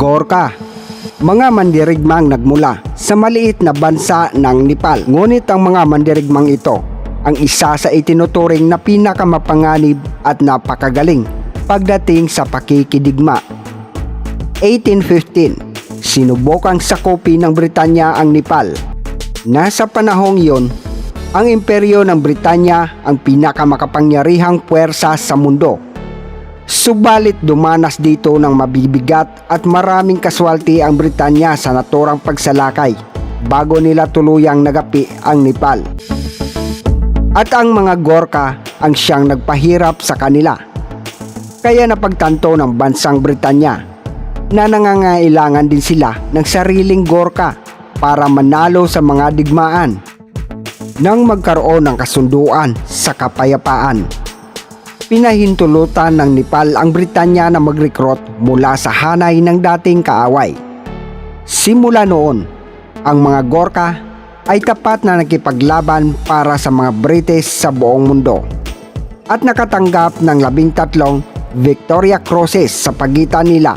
Gorka mga mandirigmang nagmula sa maliit na bansa ng Nepal. Ngunit ang mga mandirigmang ito ang isa sa itinuturing na pinakamapanganib at napakagaling pagdating sa pakikidigma. 1815, sinubukang sakupi ng Britanya ang Nepal. Nasa panahong iyon, ang imperyo ng Britanya ang pinakamakapangyarihang puwersa sa mundo. Subalit dumanas dito ng mabibigat at maraming kaswalti ang Britanya sa naturang pagsalakay bago nila tuluyang nagapi ang Nepal. At ang mga Gorka ang siyang nagpahirap sa kanila. Kaya napagtanto ng bansang Britanya na nangangailangan din sila ng sariling Gorka para manalo sa mga digmaan nang magkaroon ng kasunduan sa kapayapaan. Pinahintulutan ng Nepal ang Britanya na mag-recruit mula sa hanay ng dating kaaway. Simula noon, ang mga Gorka ay tapat na nakipaglaban para sa mga British sa buong mundo at nakatanggap ng labintatlong Victoria Crosses sa pagitan nila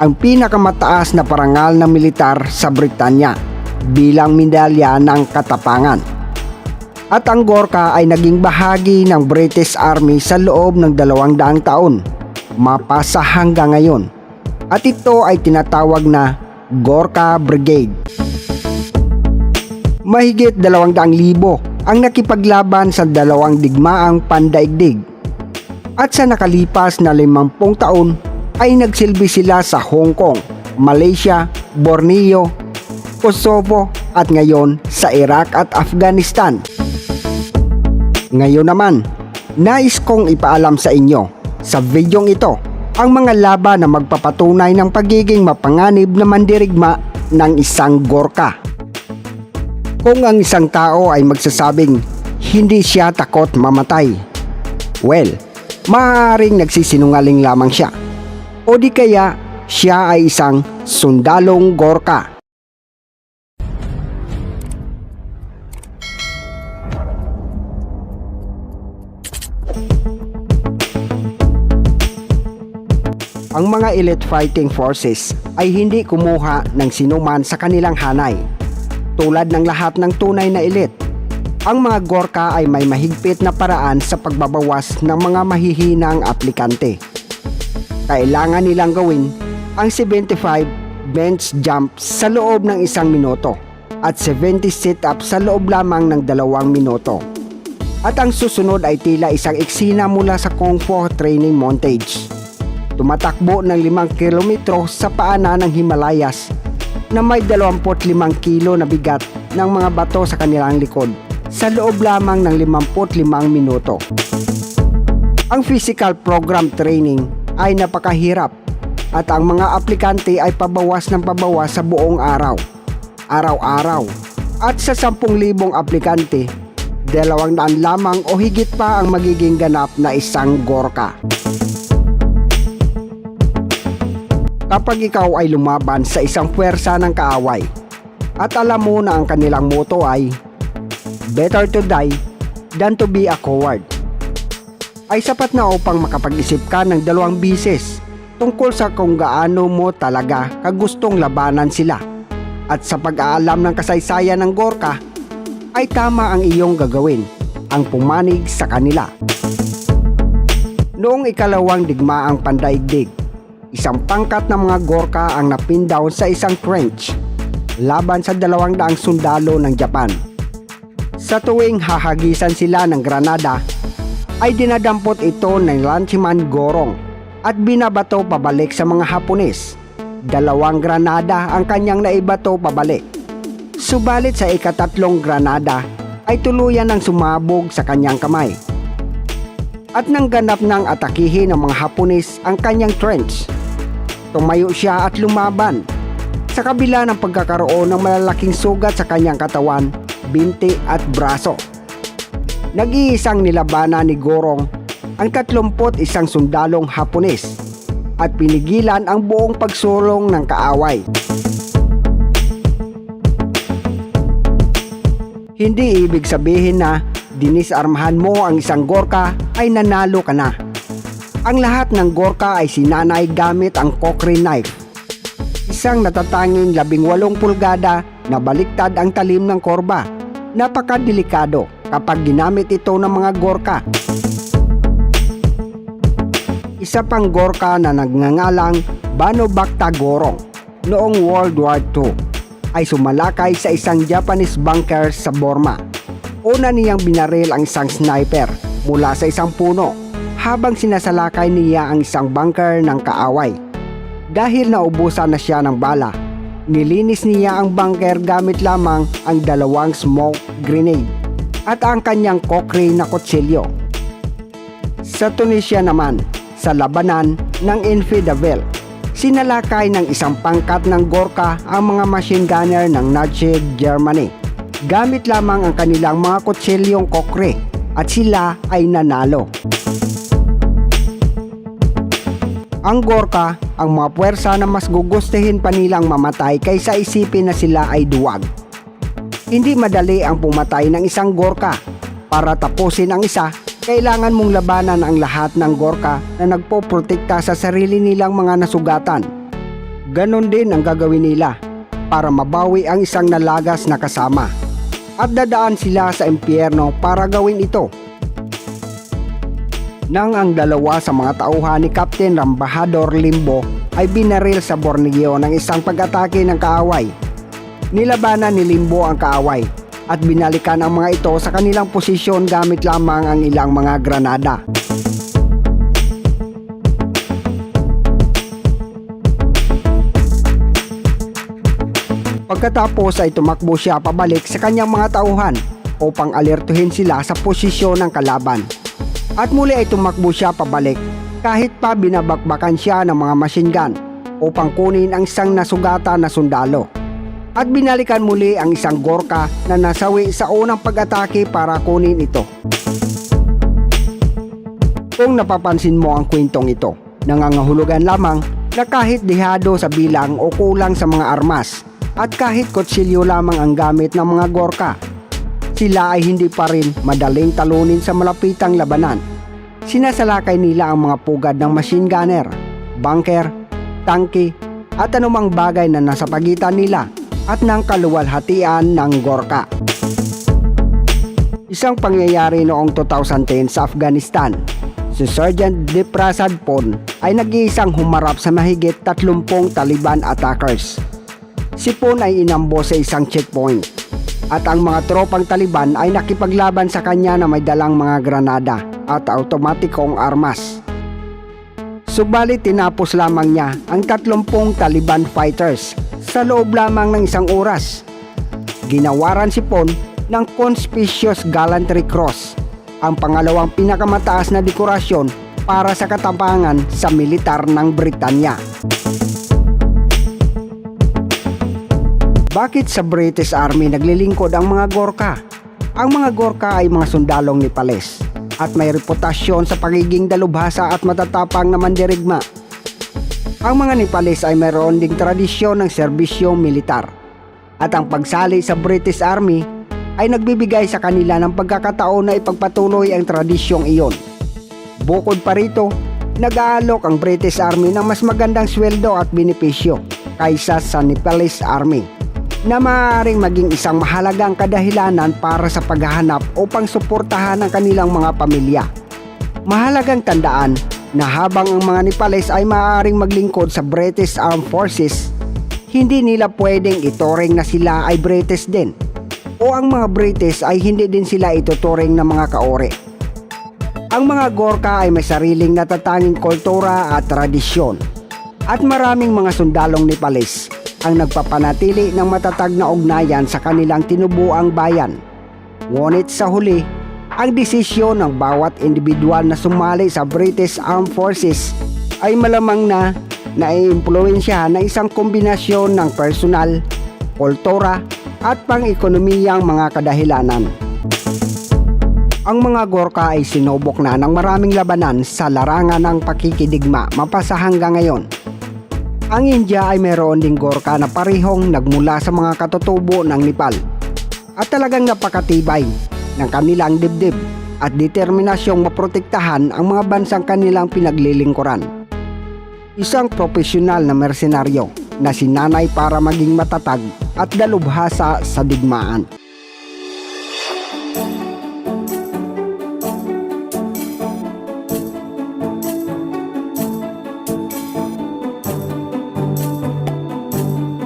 ang pinakamataas na parangal na militar sa Britanya bilang medalya ng katapangan at ang Gorka ay naging bahagi ng British Army sa loob ng dalawang daang taon, mapasa hanggang ngayon. At ito ay tinatawag na Gorka Brigade. Mahigit dalawang daang libo ang nakipaglaban sa dalawang digmaang pandaigdig. At sa nakalipas na limampung taon ay nagsilbi sila sa Hong Kong, Malaysia, Borneo, Kosovo at ngayon sa Iraq at Afghanistan. Ngayon naman, nais kong ipaalam sa inyo sa videong ito ang mga laban na magpapatunay ng pagiging mapanganib na mandirigma ng isang Gorka. Kung ang isang tao ay magsasabing hindi siya takot mamatay, well, maaaring nagsisinungaling lamang siya. O di kaya siya ay isang sundalong Gorka. Ang mga elite fighting forces ay hindi kumuha ng sinuman sa kanilang hanay. Tulad ng lahat ng tunay na elite, ang mga Gorka ay may mahigpit na paraan sa pagbabawas ng mga mahihinang aplikante. Kailangan nilang gawin ang 75 bench jump sa loob ng isang minuto at 70 sit-up sa loob lamang ng dalawang minuto. At ang susunod ay tila isang eksena mula sa Kung Fu training montage tumatakbo ng 5 kilometro sa paanan ng Himalayas na may 25 kilo na bigat ng mga bato sa kanilang likod sa loob lamang ng 55 minuto. Ang physical program training ay napakahirap at ang mga aplikante ay pabawas ng pabawas sa buong araw, araw-araw. At sa 10,000 aplikante, dalawang daan lamang o higit pa ang magiging ganap na isang Gorka. Kapag ikaw ay lumaban sa isang puwersa ng kaaway at alam mo na ang kanilang moto ay better to die than to be a coward ay sapat na upang makapag-isip ka ng dalawang bises tungkol sa kung gaano mo talaga kagustong labanan sila at sa pag-aalam ng kasaysayan ng Gorka ay tama ang iyong gagawin ang pumanig sa kanila. Noong ikalawang digmaang pandaigdig isang pangkat ng mga Gorka ang napin sa isang trench laban sa dalawang daang sundalo ng Japan. Sa tuwing hahagisan sila ng Granada, ay dinadampot ito ng Lanchiman Gorong at binabato pabalik sa mga Hapones. Dalawang Granada ang kanyang naibato pabalik. Subalit sa ikatatlong Granada ay tuluyan ng sumabog sa kanyang kamay. At nang ganap ng atakihin ng mga Hapones ang kanyang trench, Tumayo siya at lumaban. Sa kabila ng pagkakaroon ng malalaking sugat sa kanyang katawan, binti at braso. Nag-iisang nilabana ni Gorong ang 31 sundalong Hapones at pinigilan ang buong pagsulong ng kaaway. Hindi ibig sabihin na dinisarmahan mo ang isang Gorka ay nanalo ka na. Ang lahat ng Gorka ay sinanay gamit ang Cochrane knife. Isang natatanging labing walong pulgada na baliktad ang talim ng korba. Napakadelikado kapag ginamit ito ng mga gorka. Isa pang gorka na nagngangalang Bano Bakta Gorong noong World War II ay sumalakay sa isang Japanese bunker sa Burma. Una niyang binaril ang isang sniper mula sa isang puno habang sinasalakay niya ang isang bunker ng kaaway. Dahil naubusan na siya ng bala, nilinis niya ang bunker gamit lamang ang dalawang smoke grenade at ang kanyang kokri na kutsilyo. Sa Tunisia naman, sa labanan ng Infidel, sinalakay ng isang pangkat ng Gorka ang mga machine gunner ng Nazi Germany. Gamit lamang ang kanilang mga kutsilyong kokre at sila ay nanalo. Ang Gorka, ang mga puwersa na mas gugustuhin pa nilang mamatay kaysa isipin na sila ay duwag. Hindi madali ang pumatay ng isang Gorka. Para tapusin ang isa, kailangan mong labanan ang lahat ng Gorka na nagpoprotekta sa sarili nilang mga nasugatan. Ganon din ang gagawin nila para mabawi ang isang nalagas na kasama. At dadaan sila sa impyerno para gawin ito. Nang ang dalawa sa mga tauhan ni Captain Rambahador Limbo ay binaril sa Borneo ng isang pag-atake ng kaaway. Nilabanan ni Limbo ang kaaway at binalikan ang mga ito sa kanilang posisyon gamit lamang ang ilang mga granada. Pagkatapos ay tumakbo siya pabalik sa kanyang mga tauhan upang alertuhin sila sa posisyon ng kalaban. At muli ay tumakbo siya pabalik kahit pa binabakbakan siya ng mga machine gun upang kunin ang isang nasugatan na sundalo. At binalikan muli ang isang gorka na nasawi sa unang pag-atake para kunin ito. Kung napapansin mo ang kwentong ito, nangangahulugan lamang na kahit dihado sa bilang o kulang sa mga armas at kahit kutsilyo lamang ang gamit ng mga gorka, sila ay hindi pa rin madaling talunin sa malapitang labanan. Sinasalakay nila ang mga pugad ng machine gunner, bunker, tangke at anumang bagay na nasa pagitan nila at ng kaluwalhatian ng Gorka. Isang pangyayari noong 2010 sa Afghanistan, si Sergeant Deprasad Pon ay nag-iisang humarap sa mahigit 30 Taliban attackers. Si Pon ay inambo sa isang checkpoint at ang mga tropang Taliban ay nakipaglaban sa kanya na may dalang mga granada at automatikong armas. Subalit tinapos lamang niya ang 30 Taliban fighters sa loob lamang ng isang oras. Ginawaran si Pon ng Conspicuous Gallantry Cross, ang pangalawang pinakamataas na dekorasyon para sa katapangan sa militar ng Britanya. Bakit sa British Army naglilingkod ang mga Gorka? Ang mga Gorka ay mga sundalong Nepales at may reputasyon sa pagiging dalubhasa at matatapang na mandirigma. Ang mga Nepales ay mayroon ding tradisyon ng serbisyong militar at ang pagsali sa British Army ay nagbibigay sa kanila ng pagkakataon na ipagpatuloy ang tradisyong iyon. Bukod pa rito, nag-aalok ang British Army ng mas magandang sweldo at benepisyo kaysa sa Nepalese Army na maaaring maging isang mahalagang kadahilanan para sa paghahanap upang suportahan ang kanilang mga pamilya. Mahalagang tandaan na habang ang mga Nepalese ay maaaring maglingkod sa British Armed Forces, hindi nila pwedeng itoring na sila ay British din o ang mga British ay hindi din sila ituturing na mga kaore. Ang mga Gorka ay may sariling natatanging kultura at tradisyon at maraming mga sundalong Nepalese ang nagpapanatili ng matatag na ugnayan sa kanilang tinubuang bayan. Ngunit sa huli, ang desisyon ng bawat individual na sumali sa British Armed Forces ay malamang na naiimpluwensya ng isang kombinasyon ng personal, kultura at pang-ekonomiyang mga kadahilanan. Ang mga Gorka ay sinubok na ng maraming labanan sa larangan ng pakikidigma mapasa hanggang ngayon. Ang India ay mayroon ding Gorka na parihong nagmula sa mga katutubo ng Nepal at talagang napakatibay ng kanilang dibdib at determinasyong maprotektahan ang mga bansang kanilang pinaglilingkuran. Isang profesional na mersenaryo na si nanay para maging matatag at dalubhasa sa digmaan.